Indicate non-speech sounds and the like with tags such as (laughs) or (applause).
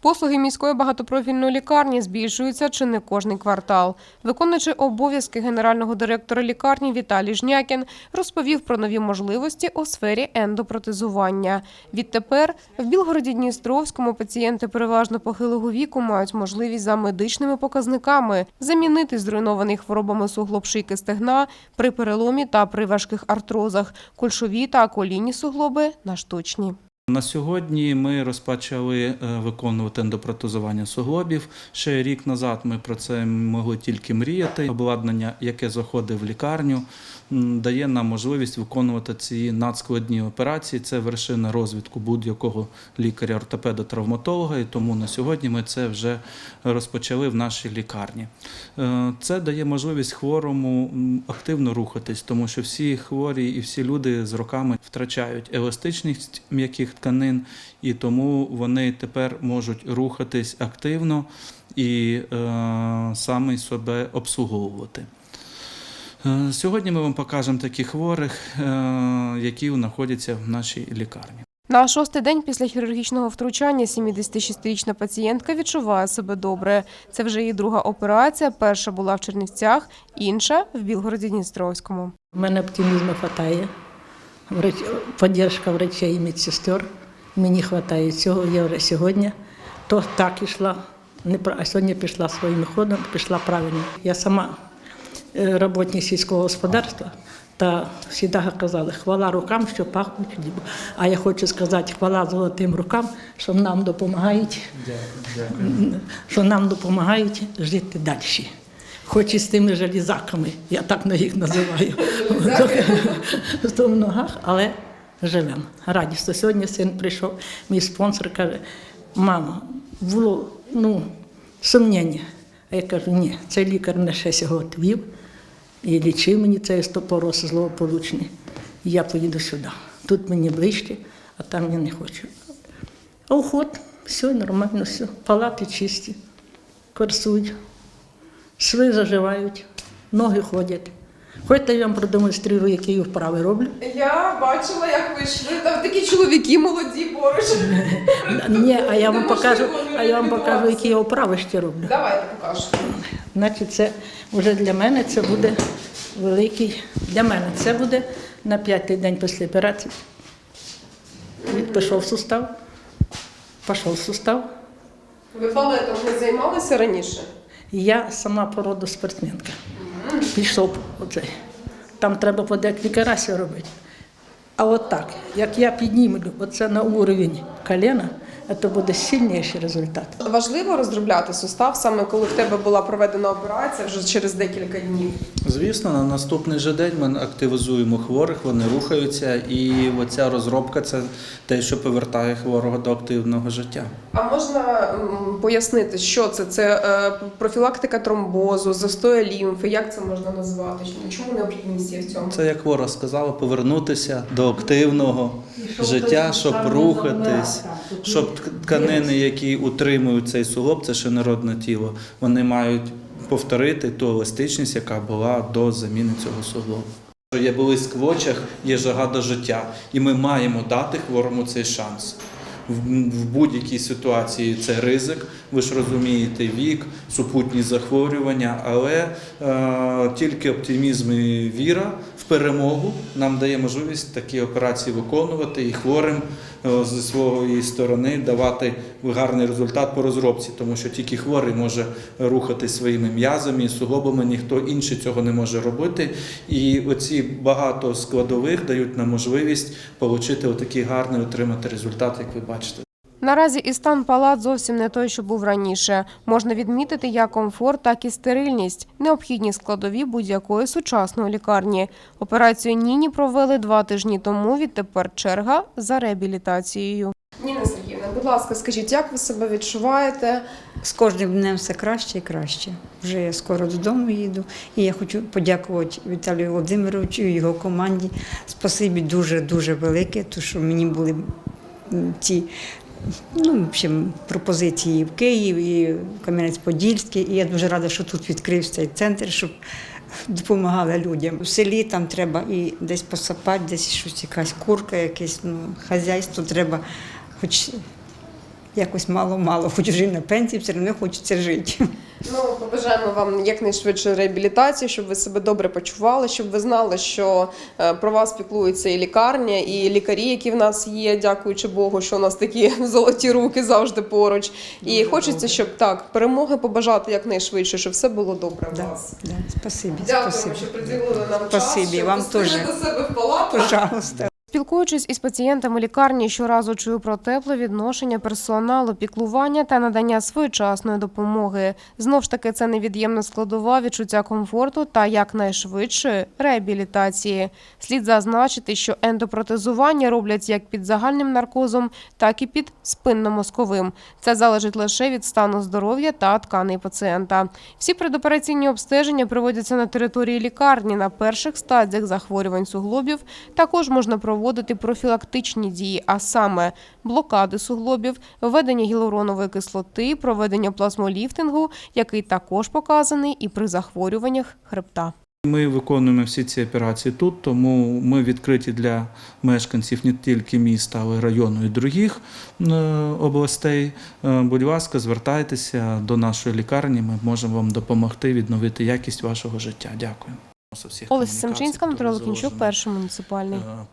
Послуги міської багатопрофільної лікарні збільшуються чи не кожний квартал. Виконуючи обов'язки генерального директора лікарні Віталій Жнякін розповів про нові можливості у сфері ендопротезування. Відтепер в Білгороді Дністровському пацієнти переважно похилого віку мають можливість за медичними показниками замінити зруйнований хворобами суглоб шийки стегна при переломі та при важких артрозах, кульшові та колінні суглоби на штучні. На сьогодні ми розпочали е, виконувати ендопротезування суглобів. Ще рік назад ми про це могли тільки мріяти. Обладнання, яке заходить в лікарню, дає нам можливість виконувати ці надскладні операції. Це вершина розвитку будь-якого лікаря-ортопеда-травматолога, і тому на сьогодні ми це вже розпочали в нашій лікарні. Е, Це дає можливість хворому активно рухатись, тому що всі хворі і всі люди з роками втрачають еластичність м'яких тканин, і тому вони тепер можуть рухатись активно і е, саме себе обслуговувати. Е, Сьогодні ми вам покажемо таких хворих, е, які знаходяться в нашій лікарні. На шостий день після хірургічного втручання 76-річна пацієнтка відчуває себе добре. Це вже її друга операція. Перша була в Чернівцях, інша в Білгороді Дністровському. У мене оптимізму вистачає. Поддержка врачей і медсестер. Мені вистачає цього. Я вже сьогодні то так ішла, не а сьогодні пішла своїм ходом, пішла правильно. Я сама е, роботник сільського господарства. Та завжди казали, хвала рукам, що пахнуть хлібом. А я хочу сказати, хвала золотим рукам, що нам допомагають, що нам допомагають жити далі. Хоч і з тими железаками, я так на їх називаю. (laughs) В ногах, але живемо. Радісно. Сьогодні син прийшов, мій спонсор каже, мамо, було ну, сумніння. А я кажу, ні, цей лікар мене ще сьогодні вів і лічив мені цей стопороз злополучний. І я поїду сюди. Тут мені ближче, а там я не хочу. А уход, все нормально, все. Палати чисті, курсують, шви заживають, ноги ходять. Хочете, я вам продемонструю, які я вправи роблю. Я бачила, як ви йшли. Там такі чоловіки молоді поруч. Ні, а я вам покажу, а я вам покажу, які я вправи ще роблю. Давайте покажете. Значить, це вже для мене це буде великий. Для мене це буде на п'ятий день після операції. Пішов сустав, пішов сустав. Ви балетом не займалися раніше? Я сама породу спортсменка. Пішов оцей. Там треба по декілька разів робити. А от так, як я піднімлю оце на уровень коліна, це буде сильніший результат. Важливо розробляти сустав саме коли в тебе була проведена операція вже через декілька днів. Звісно, на наступний же день ми активізуємо хворих, вони рухаються, і оця розробка це те, що повертає хворого до активного життя. А можна пояснити, що це? Це е, профілактика тромбозу, застою лімфи. Як це можна назвати? Чому необхідність є в цьому? Це як хвора сказала, повернутися до активного життя, щоб рухатись, щоб тканини, які утримують цей суглоб, це ще народне тіло, вони мають повторити ту еластичність, яка була до заміни цього суглобу. Є блиск в очах, є жага до життя, і ми маємо дати хворому цей шанс. В- В будь-якій ситуації це ризик, ви ж розумієте, вік, супутні захворювання, але е, тільки оптимізм і віра в перемогу нам дає можливість такі операції виконувати і хворим зі своєї сторони давати гарний результат по розробці, тому що тільки хворий може рухати своїми м'язами і суглобами, ніхто інший цього не може робити. І оці багато складових дають нам можливість отримати отакий гарний отримати результат, як ви бачите. Наразі і стан палат зовсім не той, що був раніше. Можна відмітити як комфорт, так і стерильність, необхідні складові будь-якої сучасної лікарні. Операцію Ніні провели два тижні тому. Відтепер черга за реабілітацією. Ніна Сергіївна, будь ласка, скажіть, як ви себе відчуваєте? З кожним днем все краще і краще. Вже я скоро додому їду. І я хочу подякувати Віталію Володимировичу і його команді. Спасибі дуже-дуже велике, тому що мені були ці ну, в общем, пропозиції в Київ, і Кам'янець-Подільський. І я дуже рада, що тут відкрився цей центр, щоб допомагали людям. В селі там треба і десь посапати, десь щось якась курка, якесь ну, хазяйство треба, хоч якось мало-мало, хоч вже на пенсії, все одно хочеться жити. Ну, побажаємо вам якнайшвидше реабілітації, щоб ви себе добре почували, щоб ви знали, що е, про вас піклується і лікарня, і лікарі, які в нас є, дякуючи Богу, що у нас такі (laughs) золоті руки завжди поруч. І хочеться, щоб так перемоги побажати якнайшвидше, щоб все було добре у Да, вас. да, спасибі, Дякуємо, спасибі. що приділили нам час. Спасибі, вам теж. до себе в палату. Пожалуйста. Спілкуючись із пацієнтами лікарні, щоразу чую про тепле відношення персоналу, піклування та надання своєчасної допомоги. Знов ж таки, це невід'ємна складова відчуття комфорту та якнайшвидшої реабілітації. Слід зазначити, що ендопротезування роблять як під загальним наркозом, так і під спинномозковим. Це залежить лише від стану здоров'я та тканей пацієнта. Всі предопераційні обстеження проводяться на території лікарні на перших стадіях захворювань суглобів. Також можна проводити профілактичні дії, а саме блокади суглобів, введення гіалуронової кислоти, проведення плазмоліфтингу, який також показаний і при захворюваннях хребта. Ми виконуємо всі ці операції тут, тому ми відкриті для мешканців не тільки міста, але й району і других е, областей. Е, Будь ласка, звертайтеся до нашої лікарні. Ми можемо вам допомогти відновити якість вашого життя. Дякую. Олеся Семчинська, Дмитро Лукінчук, перший муніципальний. Е,